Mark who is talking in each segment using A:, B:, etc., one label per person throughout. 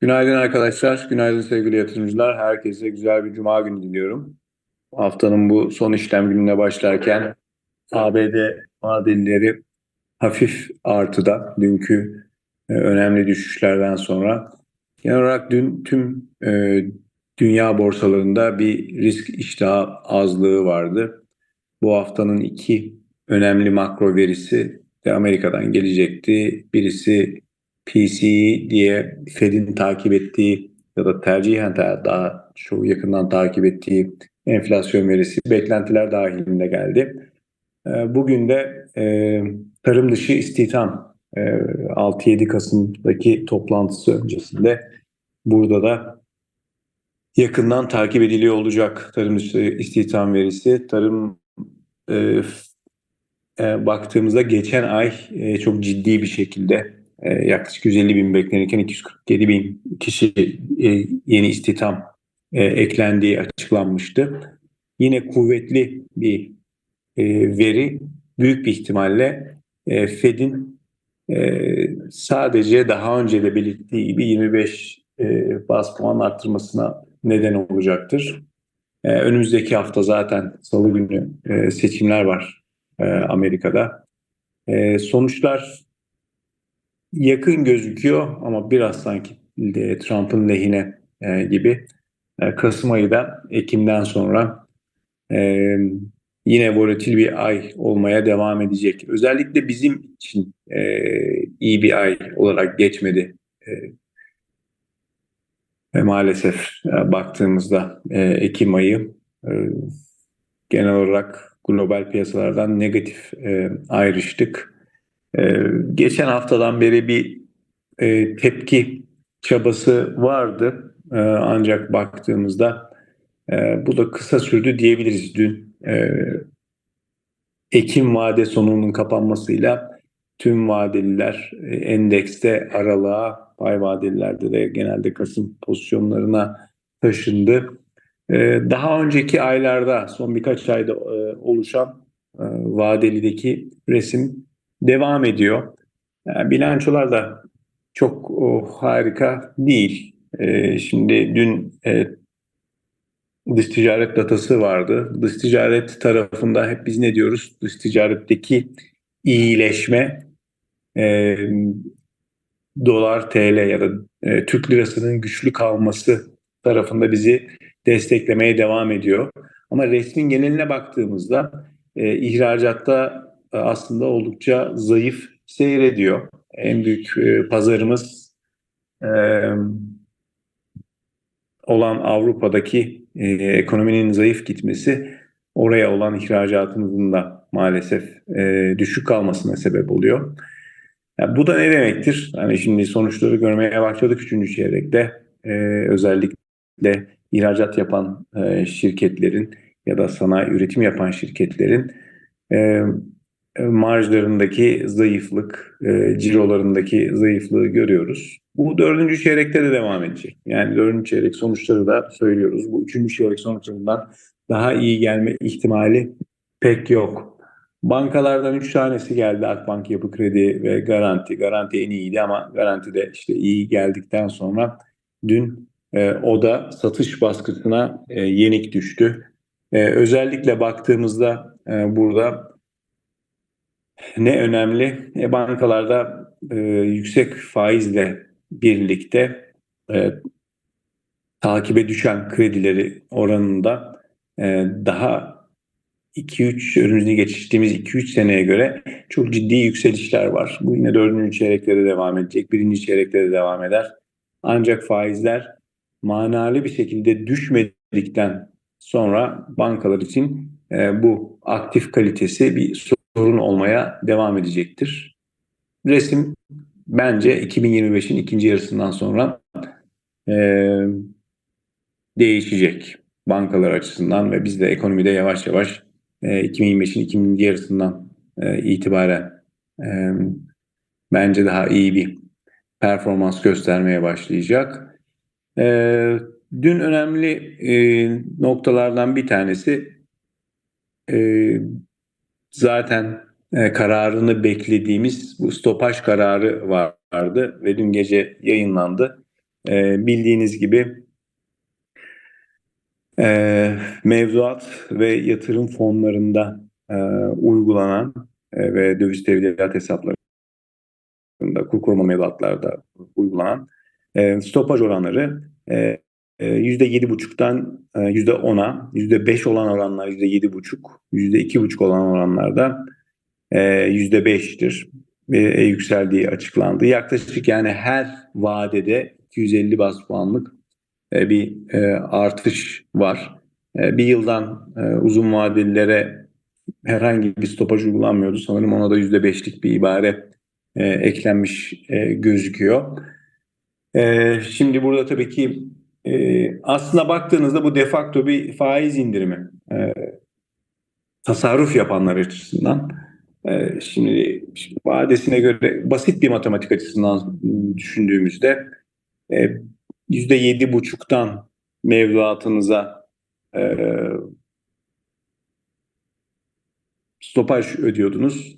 A: Günaydın arkadaşlar, günaydın sevgili yatırımcılar. Herkese güzel bir cuma günü diliyorum. Haftanın bu son işlem gününe başlarken ABD vadelileri hafif artıda dünkü e, önemli düşüşlerden sonra. Genel olarak dün tüm e, dünya borsalarında bir risk iştahı azlığı vardı. Bu haftanın iki önemli makro verisi de Amerika'dan gelecekti. Birisi PCE diye Fed'in takip ettiği ya da tercihen daha çok yakından takip ettiği enflasyon verisi beklentiler dahilinde geldi. Ee, bugün de e, tarım dışı istihdam e, 6-7 Kasım'daki toplantısı öncesinde burada da yakından takip ediliyor olacak tarım dışı istihdam verisi. Tarım e, e, baktığımızda geçen ay e, çok ciddi bir şekilde e, yaklaşık 150 bin beklenirken 247 bin kişi e, yeni istihdam e, eklendiği açıklanmıştı. Yine kuvvetli bir e, veri büyük bir ihtimalle Fed'in sadece daha önce de belirttiği gibi 25 e, bas puan arttırmasına neden olacaktır. Önümüzdeki hafta zaten salı günü seçimler var Amerika'da. Sonuçlar yakın gözüküyor ama biraz sanki Trump'ın lehine e, gibi. E, Kasım ayı da Ekim'den sonra e, yine volatil bir ay olmaya devam edecek. Özellikle bizim için e, iyi bir ay olarak geçmedi. E, ve maalesef e, baktığımızda e, Ekim ayı e, genel olarak global piyasalardan negatif e, ayrıştık. E, geçen haftadan beri bir e, tepki çabası vardı. E, ancak baktığımızda e, bu da kısa sürdü diyebiliriz. Dün e, Ekim vade sonunun kapanmasıyla tüm vadeliler e, endekste aralığa, pay vadelilerde de genelde Kasım pozisyonlarına taşındı. E, daha önceki aylarda, son birkaç ayda e, oluşan e, vadelideki resim devam ediyor. Yani bilançolar da çok oh, harika değil. E, şimdi dün e, dış ticaret datası vardı. Dış ticaret tarafında hep biz ne diyoruz? Dış ticaretteki iyileşme e, dolar, TL ya da e, Türk lirasının güçlü kalması tarafında bizi desteklemeye devam ediyor. Ama resmin geneline baktığımızda e, ihracatta aslında oldukça zayıf seyrediyor. En büyük e, pazarımız e, olan Avrupa'daki e, ekonominin zayıf gitmesi oraya olan ihracatımızın da maalesef e, düşük kalmasına sebep oluyor. Yani bu da ne demektir? Hani şimdi sonuçları görmeye başladık üçüncü çeyrekte. E, özellikle ihracat yapan e, şirketlerin ya da sanayi üretim yapan şirketlerin e, marjlarındaki zayıflık, e, cirolarındaki zayıflığı görüyoruz. Bu dördüncü çeyrekte de devam edecek. Yani dördüncü çeyrek sonuçları da söylüyoruz. Bu üçüncü çeyrek sonuçlarından daha iyi gelme ihtimali pek yok. Bankalardan üç tanesi geldi Akbank, Yapı Kredi ve Garanti. Garanti en iyiydi ama Garanti de işte iyi geldikten sonra dün e, o da satış baskısına e, yenik düştü. E, özellikle baktığımızda e, burada ne önemli? E, bankalarda e, yüksek faizle birlikte e, takibe düşen kredileri oranında e, daha 2-3 önümüzde geçtiğimiz 2-3 seneye göre çok ciddi yükselişler var. Bu yine dördüncü çeyrekte de devam edecek, birinci çeyrekte de devam eder. Ancak faizler manalı bir şekilde düşmedikten sonra bankalar için e, bu aktif kalitesi bir sorun olmaya devam edecektir. Resim bence 2025'in ikinci yarısından sonra e, değişecek bankalar açısından ve biz de ekonomide yavaş yavaş e, 2025'in ikinci yarısından e, itibaren e, bence daha iyi bir performans göstermeye başlayacak. E, dün önemli e, noktalardan bir tanesi e, zaten e, kararını beklediğimiz bu stopaj kararı vardı ve dün gece yayınlandı. e, bildiğiniz gibi e, mevduat ve yatırım fonlarında e, uygulanan ve döviz tevdiat hesaplarında, kur koruma mevduatlarda uygulanan stopaj oranları %7,5'tan %10'a, %5 olan oranlar %7,5, %2,5 olan oranlarda %5'tir ve yükseldiği açıklandı. Yaklaşık yani her vadede 250 bas puanlık e, bir e, artış var. E, bir yıldan uzun vadelilere herhangi bir stopaj uygulanmıyordu. Sanırım ona da %5'lik bir ibare eklenmiş gözüküyor. Şimdi burada tabii ki aslında baktığınızda bu defakto bir faiz indirimi. Tasarruf yapanlar açısından. Şimdi, şimdi vadesine göre basit bir matematik açısından düşündüğümüzde yedi buçuktan mevduatınıza e, stopaj ödüyordunuz.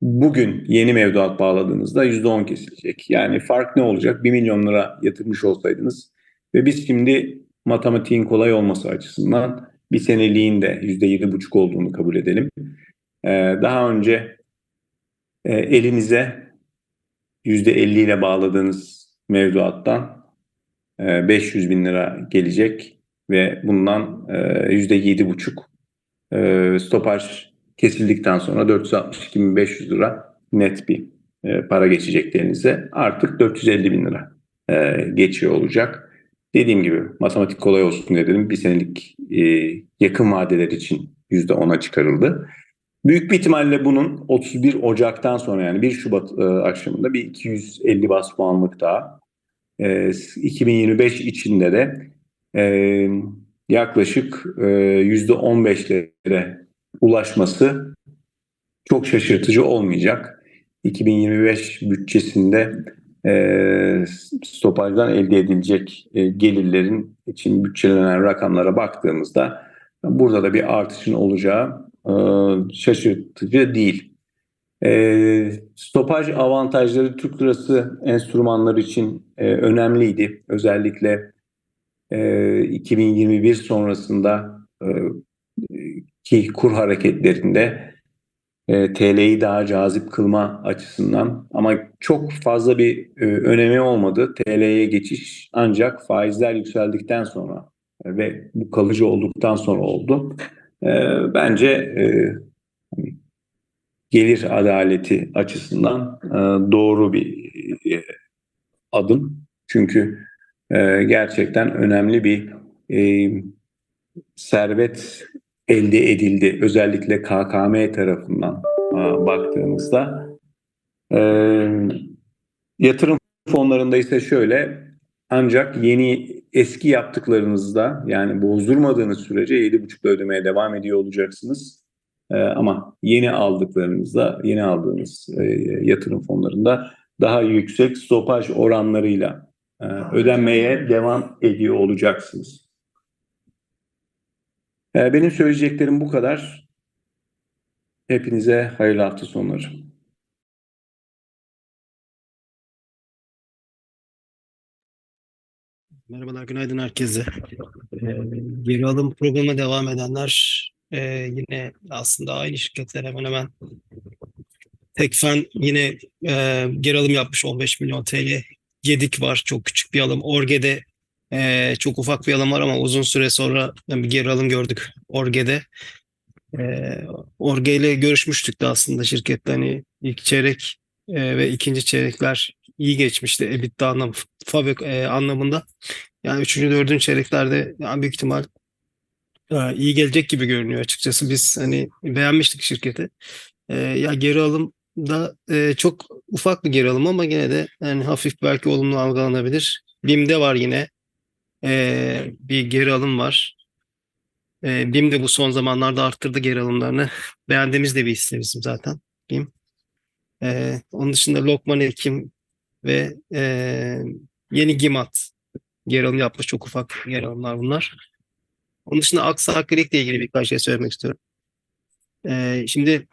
A: Bugün yeni mevduat bağladığınızda yüzde on kesilecek. Yani fark ne olacak? Bir milyon lira yatırmış olsaydınız ve biz şimdi matematiğin kolay olması açısından bir seneliğin de yüzde yedi buçuk olduğunu kabul edelim. Ee, daha önce e, elinize yüzde elli ile bağladığınız mevduattan 500 e, bin lira gelecek ve bundan e, yüzde yedi buçuk e, stopaj kesildikten sonra 462.500 lira net bir para geçecek elinize. Artık 450 bin lira geçiyor olacak. Dediğim gibi matematik kolay olsun diye dedim. Bir senelik yakın vadeler için yüzde 10'a çıkarıldı. Büyük bir ihtimalle bunun 31 Ocak'tan sonra yani 1 Şubat akşamında bir 250 bas puanlık daha e, ee, 2025 içinde de e, yaklaşık e, %15'lere ulaşması çok şaşırtıcı olmayacak. 2025 bütçesinde e, stopajdan elde edilecek e, gelirlerin için bütçelenen rakamlara baktığımızda burada da bir artışın olacağı e, şaşırtıcı değil. E, stopaj avantajları Türk lirası enstrümanları için e, önemliydi. Özellikle e, 2021 sonrasında e, ki kur hareketlerinde e, TL'yi daha cazip kılma açısından ama çok fazla bir e, önemi olmadı. TL'ye geçiş ancak faizler yükseldikten sonra e, ve bu kalıcı olduktan sonra oldu. E, bence e, gelir adaleti açısından e, doğru bir e, adım. Çünkü e, gerçekten önemli bir servet elde edildi. Özellikle KKM tarafından baktığımızda. Yatırım fonlarında ise şöyle ancak yeni eski yaptıklarınızda yani bozdurmadığınız sürece 7,5'da ödemeye devam ediyor olacaksınız. E, ama yeni aldıklarınızda, yeni aldığınız e, yatırım fonlarında daha yüksek stopaj oranlarıyla e, ödenmeye devam ediyor olacaksınız. E, benim söyleyeceklerim bu kadar. Hepinize hayırlı hafta sonları.
B: Merhabalar, günaydın herkese. Ee, geri alım programına devam edenler ee, yine aslında aynı şirketler hemen hemen Tekfen yine e, geri alım yapmış 15 milyon TL. Gedik var çok küçük bir alım. Orge'de e, çok ufak bir alım var ama uzun süre sonra bir geri alım gördük Orge'de. E, Orge ile görüşmüştük de aslında şirkette hani ilk çeyrek e, ve ikinci çeyrekler iyi geçmişti EBITDA anlam, fabrik e, anlamında. Yani üçüncü, dördüncü çeyreklerde yani büyük ihtimal iyi gelecek gibi görünüyor açıkçası. Biz hani beğenmiştik şirketi. E, ya geri alım da e, çok ufak bir geri alım ama yine de yani hafif belki olumlu algılanabilir. BİM'de var yine e, bir geri alım var. E, BİM de bu son zamanlarda arttırdı geri alımlarını. Beğendiğimiz de bir hisse bizim zaten BİM. E, onun dışında Lokman Ekim ve e, yeni GİMAT geri alım yapmış çok ufak geri alımlar bunlar. Onun dışında Aksa Akrilik ile ilgili birkaç şey söylemek istiyorum. Ee, şimdi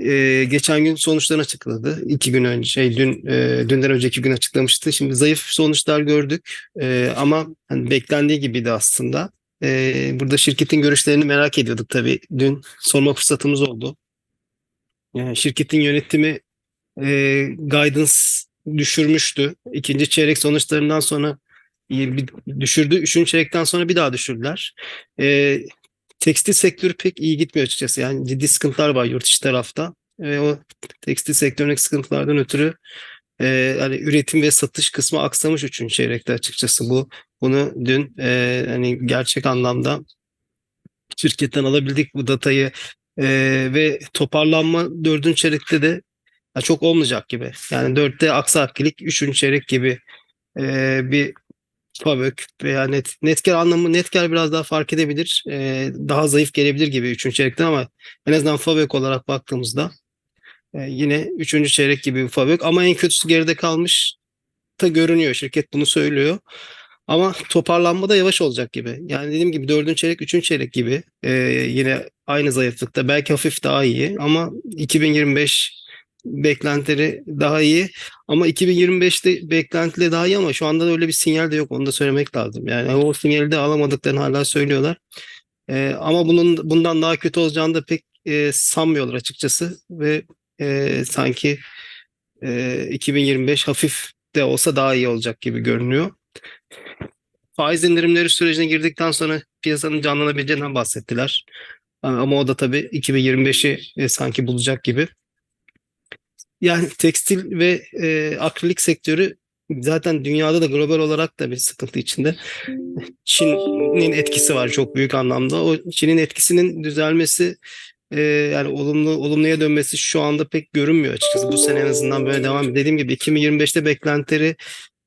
B: e, geçen gün sonuçlarını açıkladı. İki gün önce, şey dün e, dünden önceki gün açıklamıştı. Şimdi zayıf sonuçlar gördük E, ama hani beklendiği gibiydi aslında. E, burada şirketin görüşlerini merak ediyorduk tabii. Dün sorma fırsatımız oldu. Yani şirketin yönetimi e, guidance düşürmüştü. İkinci çeyrek sonuçlarından sonra düşürdü. Üçüncü çeyrekten sonra bir daha düşürdüler. E, tekstil sektörü pek iyi gitmiyor açıkçası. Yani ciddi sıkıntılar var yurt dışı tarafta. Ve o tekstil sektöründeki sıkıntılardan ötürü e, hani üretim ve satış kısmı aksamış üçüncü çeyrekte açıkçası bu. Bunu dün e, hani gerçek anlamda şirketten alabildik bu datayı E, ve toparlanma dördüncü çeyrekte de ya çok olmayacak gibi. Yani dörtte aksaklik, üçüncü çeyrek gibi e, bir Fabök veya net, Netker anlamı Netker biraz daha fark edebilir. Ee, daha zayıf gelebilir gibi 3. çeyrekte ama en azından Fabök olarak baktığımızda e, yine 3. çeyrek gibi bir Fabök ama en kötüsü geride kalmış da görünüyor. Şirket bunu söylüyor. Ama toparlanma da yavaş olacak gibi. Yani dediğim gibi 4. çeyrek, 3. çeyrek gibi e, yine aynı zayıflıkta. Belki hafif daha iyi ama 2025 beklentileri daha iyi. Ama 2025'te beklentileri daha iyi ama şu anda da öyle bir sinyal de yok. Onu da söylemek lazım. Yani o sinyali de alamadıklarını hala söylüyorlar. Ee, ama bunun bundan daha kötü olacağını da pek e, sanmıyorlar açıkçası ve e, sanki e, 2025 hafif de olsa daha iyi olacak gibi görünüyor. Faiz indirimleri sürecine girdikten sonra piyasanın canlanabileceğinden bahsettiler. Ama o da tabii 2025'i e, sanki bulacak gibi. Yani tekstil ve e, akrilik sektörü zaten dünyada da global olarak da bir sıkıntı içinde. Çin'in etkisi var çok büyük anlamda. O Çin'in etkisinin düzelmesi e, yani olumlu olumluya dönmesi şu anda pek görünmüyor açıkçası. Bu sene en azından böyle devam. Dediğim gibi 2025'te beklentileri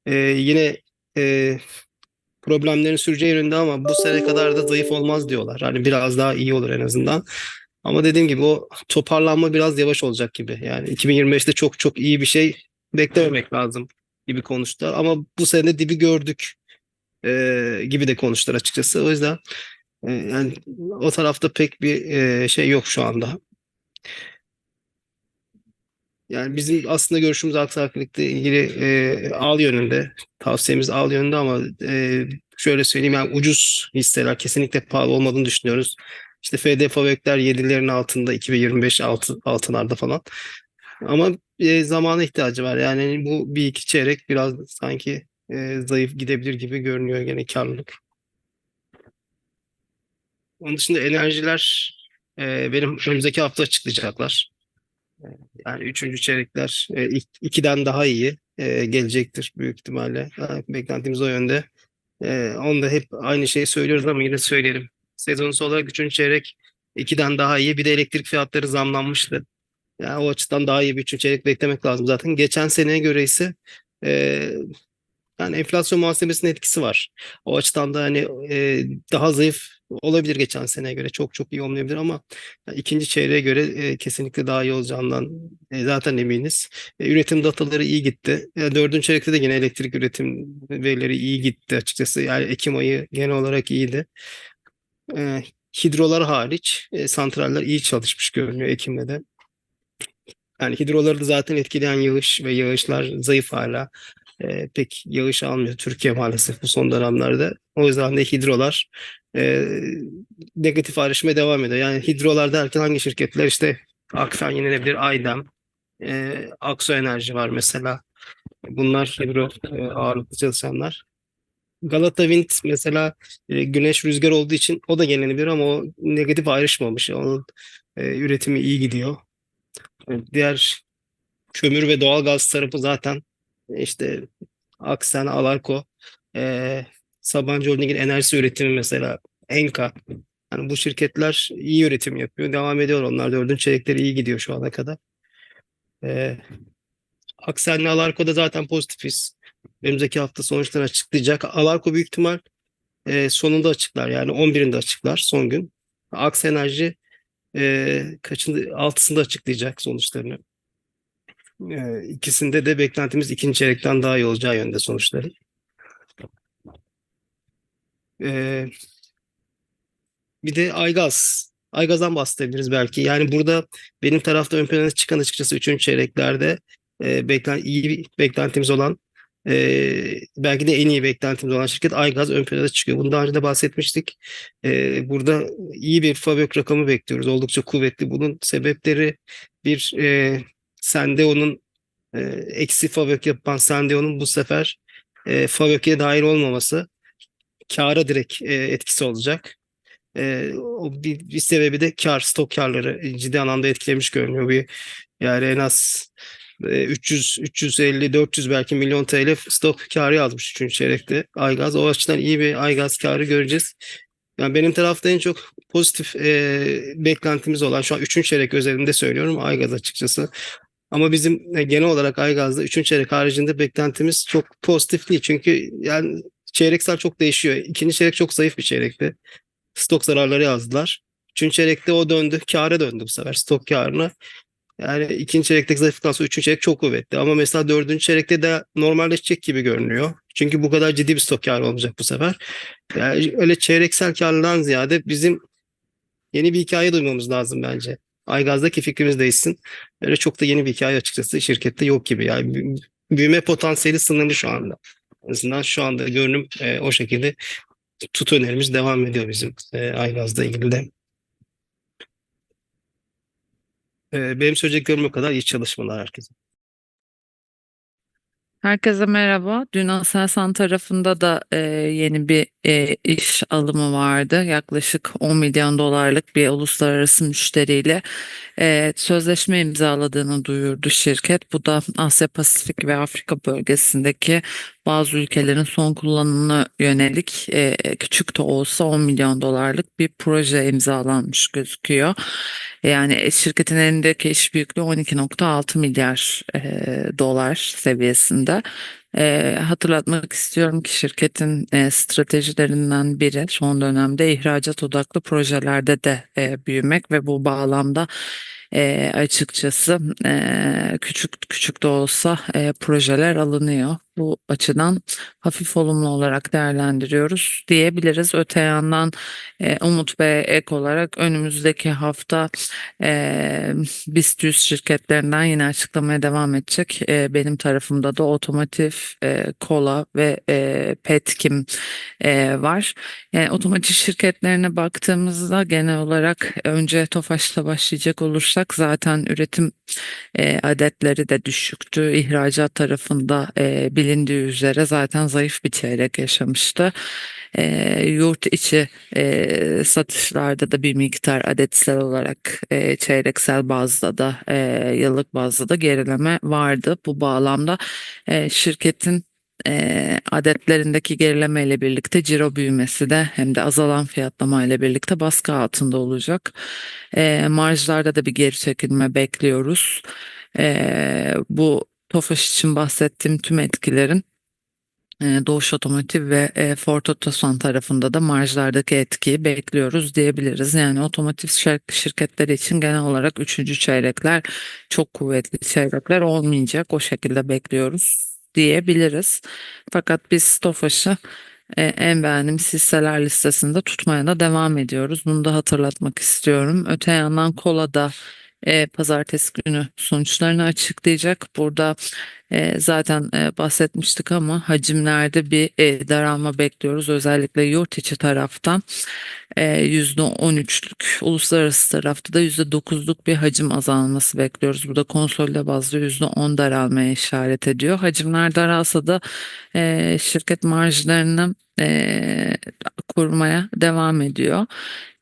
B: e, yine e, problemlerin süreceği yönünde ama bu sene kadar da zayıf olmaz diyorlar. Hani biraz daha iyi olur en azından. Ama dediğim gibi o toparlanma biraz yavaş olacak gibi. Yani 2025'te çok çok iyi bir şey beklememek lazım gibi konuştular. Ama bu sene dibi gördük e, gibi de konuştular açıkçası. O yüzden e, yani o tarafta pek bir e, şey yok şu anda. Yani bizim aslında görüşümüz aksaklıkla ilgili e, al yönünde. Tavsiyemiz al yönünde ama e, şöyle söyleyeyim yani ucuz hisseler kesinlikle pahalı olmadığını düşünüyoruz. İşte FD Fabökler 7'lerin altında 2025 altı, altılarda falan. Ama e, zamana ihtiyacı var. Yani bu bir iki çeyrek biraz sanki e, zayıf gidebilir gibi görünüyor gene karlılık. Onun dışında enerjiler e, benim önümüzdeki hafta açıklayacaklar. E, Yani üçüncü çeyrekler e, ikiden daha iyi e, gelecektir büyük ihtimalle. Yani beklentimiz o yönde. E, onu da hep aynı şeyi söylüyoruz ama yine söyleyelim. Sezonsal olarak üçüncü çeyrek ikiden daha iyi. Bir de elektrik fiyatları zamlanmıştı. Yani o açıdan daha iyi bir üçüncü çeyrek beklemek lazım zaten. Geçen seneye göre ise e, yani enflasyon muhasebesinin etkisi var. O açıdan da hani e, daha zayıf olabilir geçen seneye göre. Çok çok iyi olmayabilir ama yani ikinci çeyreğe göre e, kesinlikle daha iyi olacağından e, zaten eminiz. E, üretim dataları iyi gitti. E, dördüncü çeyrekte de yine elektrik üretim verileri iyi gitti açıkçası. Yani Ekim ayı genel olarak iyiydi. E, hidrolar hariç e, santraller iyi çalışmış görünüyor Ekim'de de. Yani hidroları da zaten etkileyen yağış ve yağışlar zayıf hala. E, pek yağış almıyor Türkiye maalesef bu son dönemlerde. O yüzden de hidrolar e, negatif ayrışmaya devam ediyor. Yani hidrolar derken hangi şirketler işte Akfen yenilebilir, Aydem, e, Aksu Enerji var mesela. Bunlar hidro e, ağırlıklı çalışanlar. Galata Wind mesela e, güneş rüzgar olduğu için o da yenilebilir ama o negatif ayrışmamış. Onun e, üretimi iyi gidiyor. E, Diğer kömür ve doğal gaz tarafı zaten işte Aksen, Alarko, e, Sabancı Holding'in enerjisi üretimi mesela Enka. Yani bu şirketler iyi üretim yapıyor. Devam ediyor onlar. Dördüncü çeyrekleri iyi gidiyor şu ana kadar. E, Aksen'le Alarko'da zaten pozitifiz. Önümüzdeki hafta sonuçları açıklayacak. Alarko büyük ihtimal e, sonunda açıklar. Yani 11'inde açıklar son gün. Aks Enerji e, kaçında altısında açıklayacak sonuçlarını. E, ikisinde de beklentimiz ikinci çeyrekten daha iyi olacağı yönde sonuçları. E, bir de Aygaz Aygaz'dan bahsedebiliriz belki. Yani burada benim tarafta ön plana çıkan açıkçası 3. çeyreklerde e, beklen iyi beklentimiz olan e, belki de en iyi beklentimiz olan şirket Aygaz ön plana çıkıyor. Bunu daha önce de bahsetmiştik. E, burada iyi bir FAVÖK rakamı bekliyoruz. Oldukça kuvvetli. Bunun sebepleri bir e, Sendeo'nun e, eksi FAVÖK yapan Sendeo'nun bu sefer e, FAVÖK'e dahil olmaması kâra direkt e, etkisi olacak. E, o bir, bir sebebi de kar, stok karları ciddi anlamda etkilemiş görünüyor. Bir, yani en az 300, 350, 400 belki milyon TL stok karı yazmış 3. çeyrekte Aygaz. O açıdan iyi bir Aygaz karı göreceğiz. Yani benim tarafta en çok pozitif e, beklentimiz olan şu an 3. çeyrek özelinde söylüyorum Aygaz açıkçası. Ama bizim e, genel olarak Aygaz'da 3. çeyrek haricinde beklentimiz çok pozitif değil. Çünkü yani çeyreksel çok değişiyor. İkinci çeyrek çok zayıf bir çeyrekti. Stok zararları yazdılar. Üçüncü çeyrekte o döndü. Kâra döndü bu sefer stok kârına. Yani ikinci çeyrekteki zayıflıktan sonra üçüncü çeyrek çok kuvvetli. Ama mesela dördüncü çeyrekte de normalleşecek gibi görünüyor. Çünkü bu kadar ciddi bir stok kârı olmayacak bu sefer. Yani öyle çeyreksel kârdan ziyade bizim yeni bir hikaye duymamız lazım bence. Aygaz'daki fikrimiz değişsin. Öyle çok da yeni bir hikaye açıkçası şirkette yok gibi. Yani bü- büyüme potansiyeli sınırlı şu anda. En azından şu anda görünüm e, o şekilde tut önerimiz devam ediyor bizim e, Aygaz'da ilgili de. E, benim söyleyeceklerim o kadar. İyi çalışmalar herkese.
C: Herkese merhaba. Dün Aselsan tarafında da e, yeni bir e, iş alımı vardı. Yaklaşık 10 milyon dolarlık bir uluslararası müşteriyle e, sözleşme imzaladığını duyurdu şirket. Bu da Asya Pasifik ve Afrika bölgesindeki bazı ülkelerin son kullanımına yönelik e, küçük de olsa 10 milyon dolarlık bir proje imzalanmış gözüküyor. Yani e, şirketin elindeki iş büyüklüğü 12.6 milyar e, dolar seviyesinde. E, hatırlatmak istiyorum ki şirketin e, stratejilerinden biri son dönemde ihracat odaklı projelerde de e, büyümek ve bu bağlamda e, açıkçası e, küçük küçük de olsa e, projeler alınıyor. Bu açıdan hafif olumlu olarak değerlendiriyoruz diyebiliriz. Öte yandan e, Umut Bey ek olarak önümüzdeki hafta e, BIST 100 şirketlerinden yine açıklamaya devam edecek. E, benim tarafımda da otomotiv, e, kola ve e, petkim e, var. Yani otomotiv şirketlerine baktığımızda genel olarak önce Tofaş'ta başlayacak olursak zaten üretim e, adetleri de düşüktü. İhracat tarafında e, bilindiği üzere zaten zayıf bir çeyrek yaşamıştı. E, yurt içi e, satışlarda da bir miktar adetsel olarak e, çeyreksel bazda da e, yıllık bazda da gerileme vardı. Bu bağlamda e, şirketin e, adetlerindeki gerileme ile birlikte ciro büyümesi de hem de azalan fiyatlama ile birlikte baskı altında olacak. E, marjlarda da bir geri çekilme bekliyoruz. E, bu Tofaş için bahsettiğim tüm etkilerin e, Doğuş Otomotiv ve e, Ford Otosan tarafında da marjlardaki etkiyi bekliyoruz diyebiliriz. Yani otomotiv şir- şirketleri için genel olarak üçüncü çeyrekler çok kuvvetli çeyrekler olmayacak. O şekilde bekliyoruz diyebiliriz. Fakat biz Tofaş'ı e, en beğendiğimiz hisseler listesinde tutmaya da devam ediyoruz. Bunu da hatırlatmak istiyorum. Öte yandan Kola da e, pazartesi günü sonuçlarını açıklayacak. Burada e, zaten e, bahsetmiştik ama hacimlerde bir e, daralma bekliyoruz. Özellikle yurt içi taraftan e, %13'lük, uluslararası tarafta da %9'luk bir hacim azalması bekliyoruz. Burada konsolide bazda %10 daralmaya işaret ediyor. Hacimler daralsa da e, şirket marjlarını e, kurmaya devam ediyor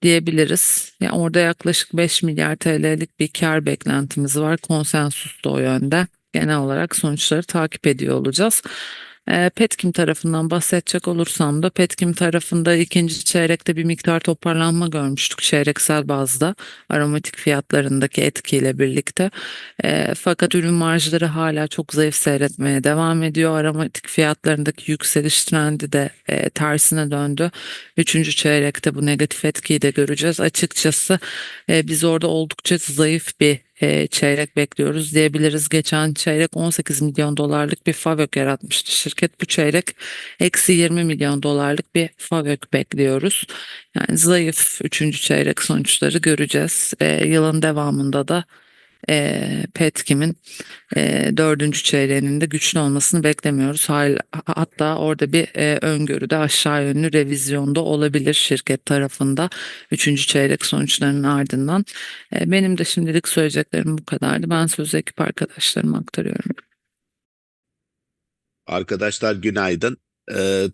C: diyebiliriz. Yani orada yaklaşık 5 milyar TL'lik bir kar beklentimiz var. Konsensus da o yönde. Genel olarak sonuçları takip ediyor olacağız. Ee, Petkim tarafından bahsedecek olursam da Petkim tarafında ikinci çeyrekte bir miktar toparlanma görmüştük çeyreksel bazda aromatik fiyatlarındaki etkiyle birlikte. Ee, fakat ürün marjları hala çok zayıf seyretmeye devam ediyor. Aromatik fiyatlarındaki yükseliş trendi de e, tersine döndü. Üçüncü çeyrekte bu negatif etkiyi de göreceğiz. Açıkçası e, biz orada oldukça zayıf bir e, çeyrek bekliyoruz diyebiliriz. Geçen çeyrek 18 milyon dolarlık bir FAVÖK yaratmıştı şirket. Bu çeyrek eksi 20 milyon dolarlık bir FAVÖK bekliyoruz. Yani zayıf 3. çeyrek sonuçları göreceğiz. E, yılın devamında da e, Petkim'in e, dördüncü çeyreğinin de güçlü olmasını beklemiyoruz. Hatta orada bir e, öngörüde aşağı yönlü revizyonda olabilir şirket tarafında üçüncü çeyrek sonuçlarının ardından. E, benim de şimdilik söyleyeceklerim bu kadardı. Ben sözü ekip arkadaşlarıma aktarıyorum.
D: Arkadaşlar günaydın. Ee,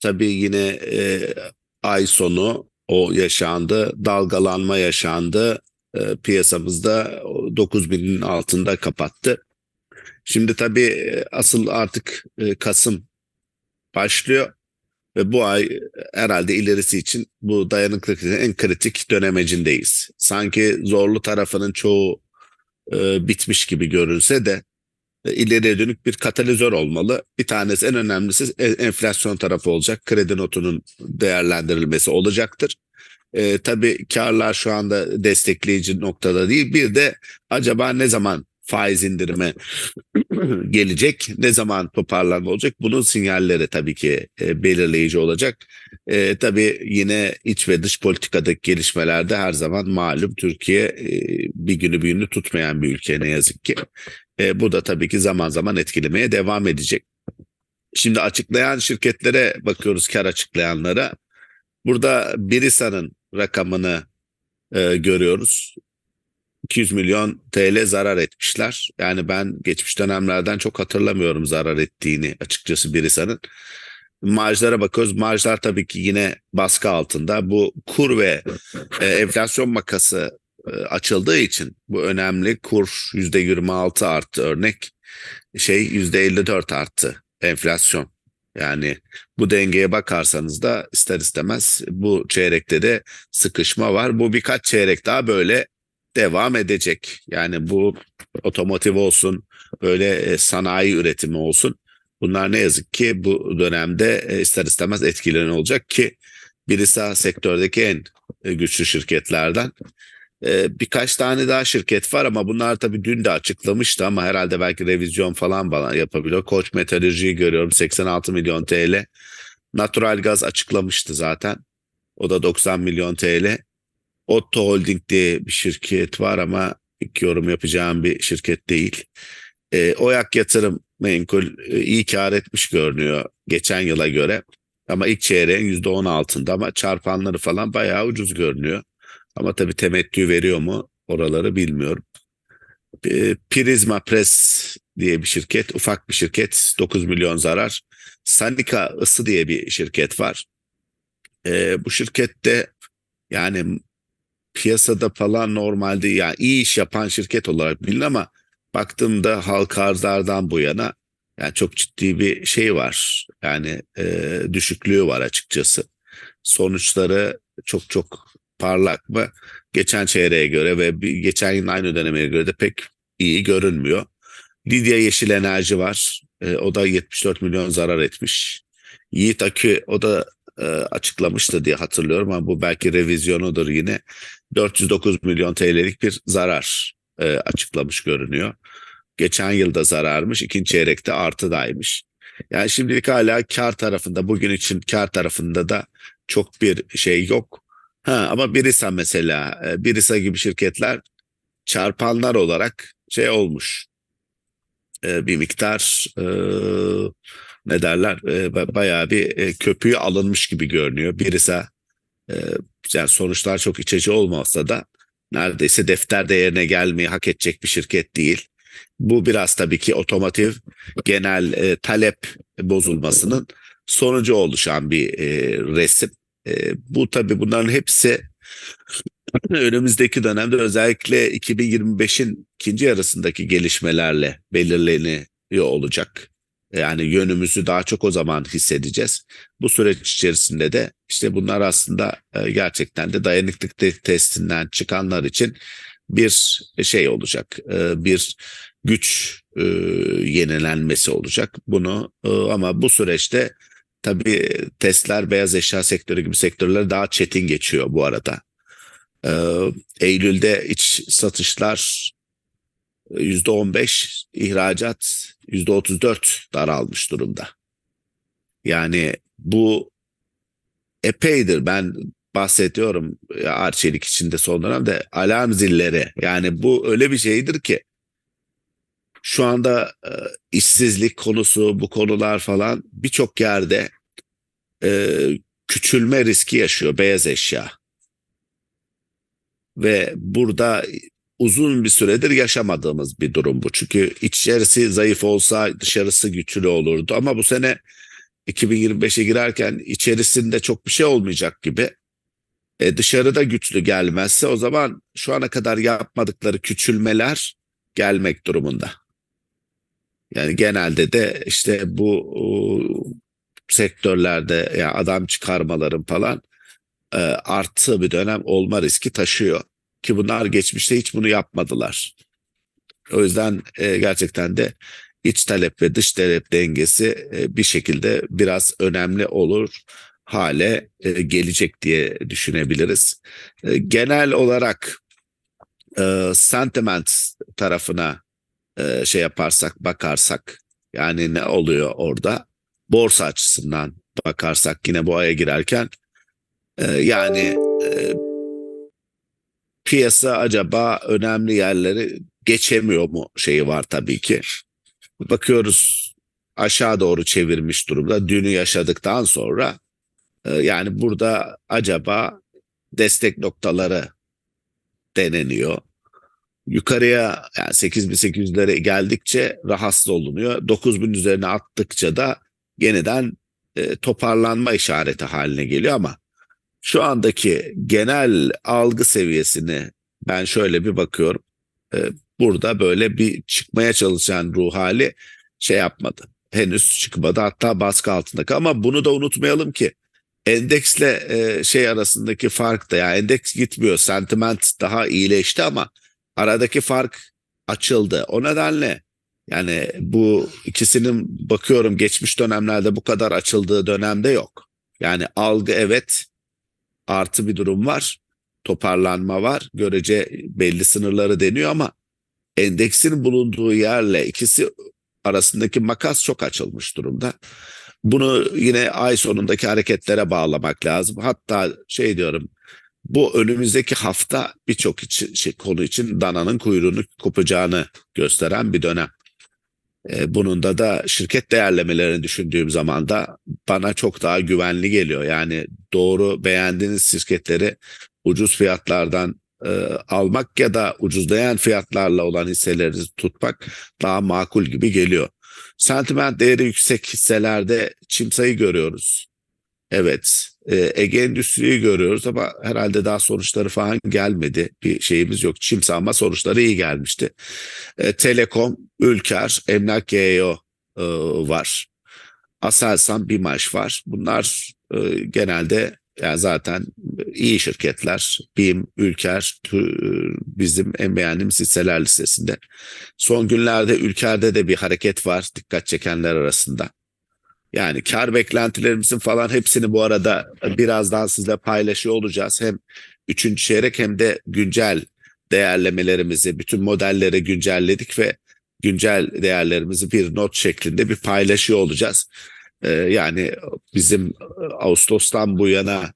D: tabii yine e, ay sonu o yaşandı. Dalgalanma yaşandı. Ee, piyasamızda o 9000'in altında kapattı. Şimdi tabii e, asıl artık e, Kasım başlıyor ve bu ay e, herhalde ilerisi için bu dayanıklılık en kritik dönemecindeyiz. Sanki zorlu tarafının çoğu e, bitmiş gibi görünse de e, ileriye dönük bir katalizör olmalı. Bir tanesi en önemlisi e- enflasyon tarafı olacak. Kredi notunun değerlendirilmesi olacaktır. E, tabii karlar şu anda destekleyici noktada değil. Bir de acaba ne zaman faiz indirimi gelecek, ne zaman toparlanma olacak? Bunun sinyalleri tabii ki e, belirleyici olacak. E, tabii yine iç ve dış politikadaki gelişmelerde her zaman malum Türkiye e, bir günü bir günü tutmayan bir ülke ne yazık ki. E, bu da tabii ki zaman zaman etkilemeye devam edecek. Şimdi açıklayan şirketlere bakıyoruz kar açıklayanlara. Burada Birisa'nın rakamını e, görüyoruz. 200 milyon TL zarar etmişler. Yani ben geçmiş dönemlerden çok hatırlamıyorum zarar ettiğini açıkçası Birisa'nın. Marjlara bakıyoruz. Marjlar tabii ki yine baskı altında. Bu kur ve e, enflasyon makası e, açıldığı için bu önemli. Kur %26 arttı örnek. Şey %54 arttı enflasyon. Yani bu dengeye bakarsanız da ister istemez bu çeyrekte de sıkışma var. Bu birkaç çeyrek daha böyle devam edecek. Yani bu otomotiv olsun, böyle e, sanayi üretimi olsun. Bunlar ne yazık ki bu dönemde e, ister istemez etkilenen olacak ki birisi sektördeki en e, güçlü şirketlerden. E, Birkaç tane daha şirket var ama bunlar tabii dün de açıklamıştı ama herhalde belki revizyon falan bana yapabiliyor. Koç Metalürji'yi görüyorum 86 milyon TL. Natural Gaz açıklamıştı zaten. O da 90 milyon TL. Otto Holding diye bir şirket var ama ilk yorum yapacağım bir şirket değil. E, Oyak Yatırım Menkul e, iyi kar etmiş görünüyor geçen yıla göre. Ama ilk çeyreğin %10 altında ama çarpanları falan bayağı ucuz görünüyor. Ama tabii temettü veriyor mu oraları bilmiyorum. E, Prisma Press diye bir şirket, ufak bir şirket, 9 milyon zarar. Sanika Isı diye bir şirket var. E, bu şirkette yani piyasada falan normalde yani iyi iş yapan şirket olarak bilin ama baktığımda halka arzlardan bu yana yani çok ciddi bir şey var. Yani e, düşüklüğü var açıkçası. Sonuçları çok çok parlak mı? Geçen çeyreğe göre ve geçen yılın aynı dönemine göre de pek iyi görünmüyor. Lidya Yeşil Enerji var. E, o da 74 milyon zarar etmiş. Yiğit Akü o da e, açıklamıştı diye hatırlıyorum ama bu belki revizyonudur yine. 409 milyon TL'lik bir zarar e, açıklamış görünüyor. Geçen yılda zararmış, ikinci çeyrekte artıdaymış. Yani şimdilik hala kar tarafında, bugün için kar tarafında da çok bir şey yok. Ha, ama Birisa mesela, e, Birisa gibi şirketler çarpanlar olarak şey olmuş. E, bir miktar e, ne derler ba- bayağı bir köpüğü alınmış gibi görünüyor. Birisa yani sonuçlar çok iç açıcı olmasa da neredeyse defter değerine gelmeyi hak edecek bir şirket değil. Bu biraz tabii ki otomotiv genel e, talep bozulmasının sonucu oluşan bir e, resim. E, bu tabii bunların hepsi önümüzdeki dönemde özellikle 2025'in ikinci yarısındaki gelişmelerle belirleniyor olacak. Yani yönümüzü daha çok o zaman hissedeceğiz. Bu süreç içerisinde de işte bunlar aslında e, gerçekten de dayanıklık te- testinden çıkanlar için bir şey olacak. e, Bir güç e, yenilenmesi olacak. Bunu ama bu süreçte tabii testler beyaz eşya sektörü gibi sektörler daha çetin geçiyor bu arada. Ee, Eylül'de iç satışlar %15, ihracat %34 daralmış durumda. Yani bu epeydir ben bahsediyorum ya Arçelik içinde son dönemde alarm zilleri. Yani bu öyle bir şeydir ki şu anda e, işsizlik konusu bu konular falan birçok yerde e, küçülme riski yaşıyor beyaz eşya. Ve burada uzun bir süredir yaşamadığımız bir durum bu. Çünkü içerisi zayıf olsa dışarısı güçlü olurdu. Ama bu sene 2025'e girerken içerisinde çok bir şey olmayacak gibi. E, dışarıda güçlü gelmezse o zaman şu ana kadar yapmadıkları küçülmeler gelmek durumunda. Yani genelde de işte bu sektörlerde ya adam çıkarmaların falan e, arttığı bir dönem olma riski taşıyor. Ki bunlar geçmişte hiç bunu yapmadılar. O yüzden e, gerçekten de iç talep ve dış talep dengesi e, bir şekilde biraz önemli olur hale e, gelecek diye düşünebiliriz. Genel olarak sentiment tarafına e, şey yaparsak bakarsak yani ne oluyor orada borsa açısından bakarsak yine bu aya girerken e, yani e, piyasa acaba önemli yerleri geçemiyor mu şeyi var tabii ki. Bakıyoruz aşağı doğru çevirmiş durumda. Dünü yaşadıktan sonra yani burada acaba destek noktaları deneniyor. Yukarıya yani 8800'lere geldikçe rahatsız olunuyor. 9000 üzerine attıkça da yeniden e, toparlanma işareti haline geliyor ama şu andaki genel algı seviyesini ben şöyle bir bakıyorum. E, burada böyle bir çıkmaya çalışan ruh hali şey yapmadı. Henüz çıkmadı hatta baskı altında. Ama bunu da unutmayalım ki endeksle e, şey arasındaki fark da yani endeks gitmiyor. Sentiment daha iyileşti ama aradaki fark açıldı. O nedenle yani bu ikisinin bakıyorum geçmiş dönemlerde bu kadar açıldığı dönemde yok. Yani algı evet artı bir durum var. Toparlanma var. Görece belli sınırları deniyor ama endeksin bulunduğu yerle ikisi arasındaki makas çok açılmış durumda. Bunu yine ay sonundaki hareketlere bağlamak lazım. Hatta şey diyorum bu önümüzdeki hafta birçok şey, konu için dananın kuyruğunu kopacağını gösteren bir dönem. E, bunun da da şirket değerlemelerini düşündüğüm zaman da bana çok daha güvenli geliyor. Yani doğru beğendiğiniz şirketleri ucuz fiyatlardan e, almak ya da ucuzlayan fiyatlarla olan hisselerinizi tutmak daha makul gibi geliyor. Sentiment değeri yüksek hisselerde çimsayı görüyoruz. Evet. E, Ege Endüstri'yi görüyoruz ama herhalde daha sonuçları falan gelmedi. Bir şeyimiz yok. Çimsa ama sonuçları iyi gelmişti. E, Telekom, Ülker, Emlak GEO e, var. Aselsan, Bimaş var. Bunlar e, genelde yani zaten iyi şirketler. BİM, Ülker bizim en beğendiğimiz hisseler listesinde. Son günlerde Ülker'de de bir hareket var dikkat çekenler arasında. Yani kar beklentilerimizin falan hepsini bu arada birazdan sizle paylaşıyor olacağız. Hem üçüncü çeyrek hem de güncel değerlemelerimizi, bütün modelleri güncelledik ve güncel değerlerimizi bir not şeklinde bir paylaşıyor olacağız. Ee, yani bizim Ağustos'tan bu yana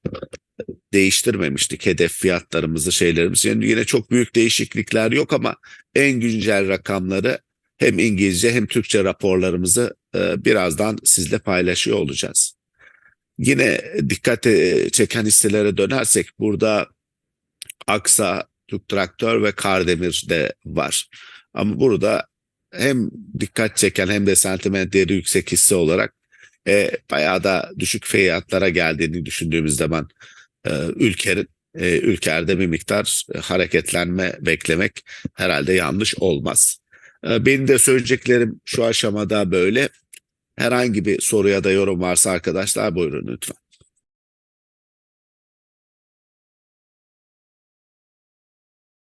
D: değiştirmemiştik hedef fiyatlarımızı, şeylerimizi. Yani yine çok büyük değişiklikler yok ama en güncel rakamları hem İngilizce hem Türkçe raporlarımızı e, birazdan sizle paylaşıyor olacağız. Yine dikkat e, çeken hisselere dönersek burada Aksa, Türk Traktör ve Kardemir de var. Ama burada hem dikkat çeken hem de sentiment değeri yüksek hisse olarak e, bayağı da düşük fiyatlara geldiğini düşündüğümüz zaman e, ülkenin e, ülkerde bir miktar hareketlenme beklemek herhalde yanlış olmaz. E, benim de söyleyeceklerim şu aşamada böyle. Herhangi bir soru ya da yorum varsa arkadaşlar buyurun lütfen.